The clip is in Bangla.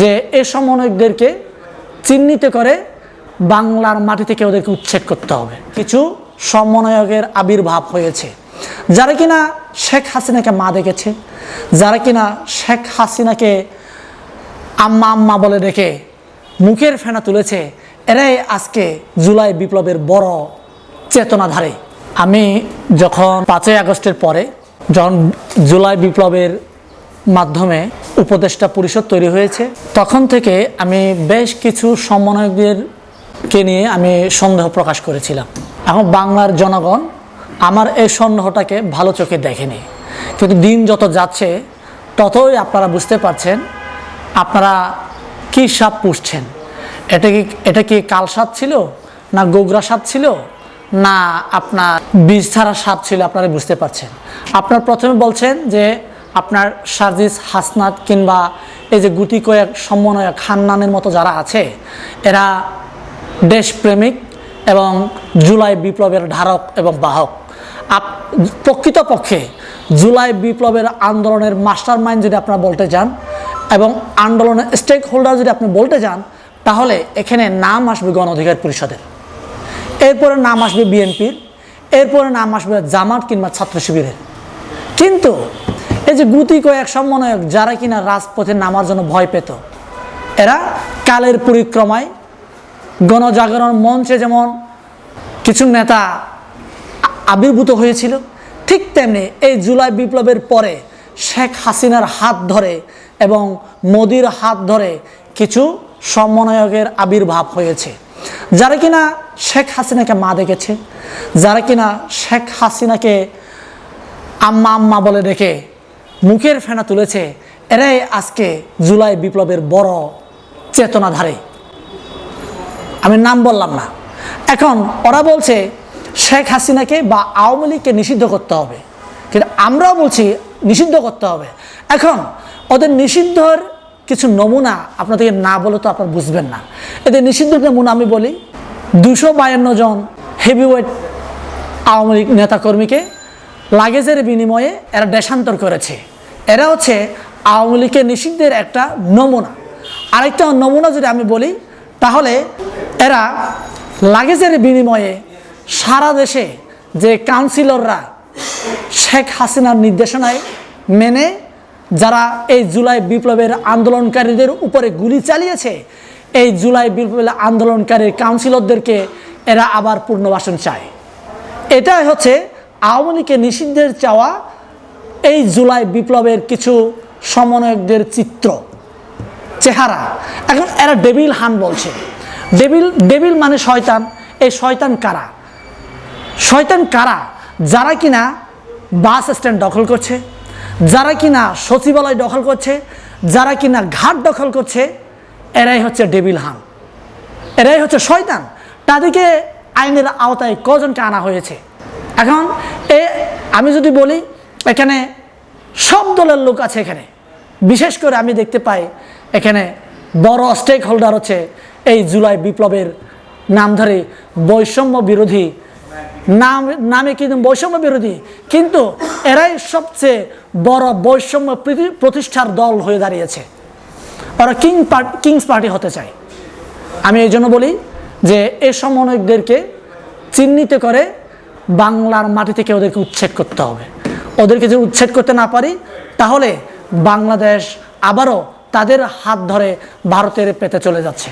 যে এ সমন্বয়কদেরকে চিহ্নিত করে বাংলার মাটি থেকে ওদেরকে উচ্ছেদ করতে হবে। কিছু সমন্বয়কের আবির্ভাব হয়েছে। যারা কিনা শেখ হাসিনাকে মা দেখেছে, যারা কিনা শেখ হাসিনাকে আম্মা আম্মা বলে ডেকে মুখের ফেনা তুলেছে, এরাই আজকে জুলাই বিপ্লবের বড় চেতনাধারী। আমি যখন পাঁচই আগস্টের পরে, যখন জুলাই বিপ্লবের মাধ্যমে উপদেষ্টা পরিষদ তৈরি হয়েছে। তখন থেকে আমি বেশ কিছু সমন্বয়কদেরকে নিয়ে আমি সন্দেহ প্রকাশ করেছিলাম। এখন বাংলার জনগণ আমার এই সন্দেহটাকে ভালো চোখে দেখেনি। কিন্তু দিন যত যাচ্ছে, ততই আপনারা বুঝতে পারছেন আপনারা কি সাপ পুষছেন। এটা কি এটা কি কাল সাপ ছিল, না গোগরা সাপ ছিল, না আপনার বীজ ছাড়া সাপ ছিল আপনারা বুঝতে পারছেন। আপনার প্রথমে বলছেন যে আপনার সার্জিস হাসনাত কিংবা এই যে গুটি কয়েক সমন্বয়ক খান্নানের মতো যারা আছে, এরা দেশপ্রেমিক এবং জুলাই বিপ্লবের ধারক এবং বাহক। আপ প্রকৃতপক্ষে জুলাই বিপ্লবের আন্দোলনের মাস্টার মাইন্ড যদি আপনারা বলতে চান এবং আন্দোলনের স্টেক হোল্ডার যদি আপনি বলতে চান, তাহলে এখানে নাম আসবে গণ অধিকার পরিষদের। এরপরে নাম আসবে বিএনপির, এরপরে নাম আসবে জামাত কিংবা ছাত্র শিবিরের। কিন্তু এই যে গুতি কয়েক সমন্বয়ক যারা কিনা রাজপথে নামার জন্য ভয় পেত, এরা কালের পরিক্রমায় গণজাগরণ মঞ্চে যেমন কিছু নেতা আবির্ভূত হয়েছিল, ঠিক তেমনি এই জুলাই বিপ্লবের পরে শেখ হাসিনার হাত ধরে এবং মোদির হাত ধরে কিছু সমন্বয়কের আবির্ভাব হয়েছে। যারা কিনা শেখ হাসিনাকে মা দেখেছে, যারা কিনা শেখ হাসিনাকে আম্মা আম্মা বলে ডেকে মুখের ফেনা তুলেছে। এরাই আজকে জুলাই বিপ্লবের বড় চেতনাধারী। আমি নাম বললাম না। এখন ওরা বলছে, শেখ হাসিনাকে বা আওয়ামী লীগকে নিষিদ্ধ করতে হবে। কিন্তু আমরাও বলছি, নিষিদ্ধ করতে হবে। এখন ওদের নিষিদ্ধর কিছু নমুনা আপনাদেরকে না বলে তো আপনারা বুঝবেন না। এদের নিষিদ্ধ নমুনা আমি বলি, দুশো বায়ান্ন জন হেভিওয়েট আওয়ামী লীগ নেতাকর্মীকে লাগেজের বিনিময়ে এরা দেশান্তর করেছে। এরা হচ্ছে আওয়ামী লীগের নিষিদ্ধের একটা নমুনা। আরেকটা নমুনা যদি আমি বলি, তাহলে এরা লাগেজের বিনিময়ে সারা দেশে যে কাউন্সিলররা শেখ হাসিনার নির্দেশনায় মেনে, যারা এই জুলাই বিপ্লবের আন্দোলনকারীদের উপরে গুলি চালিয়েছে, এই জুলাই বিপ্লবের আন্দোলনকারীর কাউন্সিলরদেরকে এরা আবার পূর্ণবাসন চায়। এটাই হচ্ছে আওয়ামী লীগের নিষিদ্ধের চাওয়া এই জুলাই বিপ্লবের কিছু সমন্বয়কদের চিত্র, চেহারা। এখন এরা ডেবিল হান বলছে। ডেবিল ডেবিল মানে শয়তান। এই শয়তান কারা? শয়তান কারা? যারা কিনা বাস স্ট্যান্ড দখল করছে, যারা কিনা সচিবালয় দখল করছে, যারা কিনা ঘাট দখল করছে, এরাই হচ্ছে ডেবিল হান। এরাই হচ্ছে শয়তান। তাদেরকে আইনের আওতায় কজনকে আনা হয়েছে? এখন এ, আমি যদি বলি এখানে সব দলের লোক আছে এখানে। বিশেষ করে আমি দেখতে পাই এখানে বড় স্টেক হোল্ডার হচ্ছে এই জুলাই বিপ্লবের নাম ধরে বৈষম্য বিরোধী। নাম, নামে কিন্তু বৈষম্য বিরোধী। কিন্তু এরাই সবচেয়ে বড় বৈষম্য প্রতিষ্ঠার দল হয়ে দাঁড়িয়েছে। ওরা কিং পার্টি কিংস পার্টি হতে চায়। আমি এই জন্য বলি যে এ সমন্বয়কদেরকে চিহ্নিত করে বাংলার মাটি থেকে ওদেরকে উচ্ছেদ করতে হবে। ওদেরকে যদি উচ্ছেদ করতে না পারি, তাহলে বাংলাদেশ আবারও তাদের হাত ধরে ভারতের পেতে চলে যাচ্ছে।